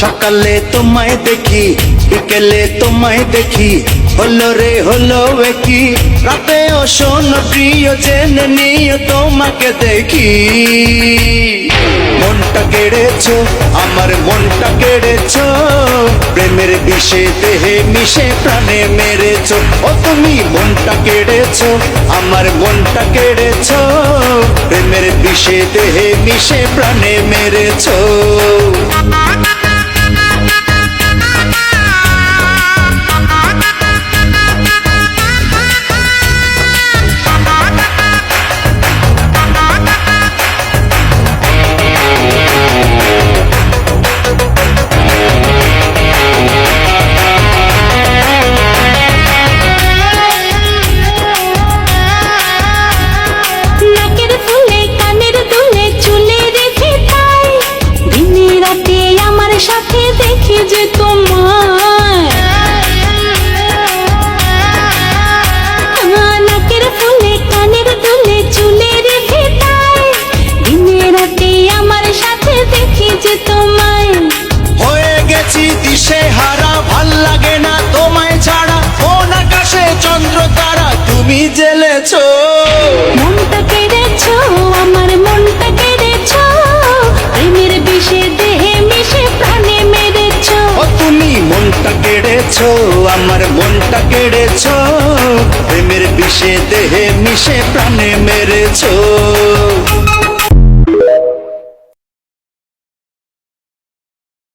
সকালে তোমায় দেখি, বিকেলে তোমায় দেখি, হলো রে, হলো কি রাতেও শোনো প্রিয় জেনে নিও তোমাকে দেখি। মনটা কেড়েছো, আমার মনটা কেড়েছো, প্রেমের বিষে দেহে মিশে প্রাণে মেরেছো। ও তুমি মনটা কেড়েছো, আমার মনটা কেড়েছো, প্রেমের বিষে দেহে মিশে প্রাণে মেরেছো। তুমি জেলেছো। মনটা কেড়েছো আমার মনটা কেড়েছো। প্রেমের বিষে দেহে মিশে প্রাণে মেরেছো। ও তুমি মনটা কেড়েছো আমার মনটা কেড়েছো। প্রেমের বিষে দেহে মিশে প্রাণে মেরেছো।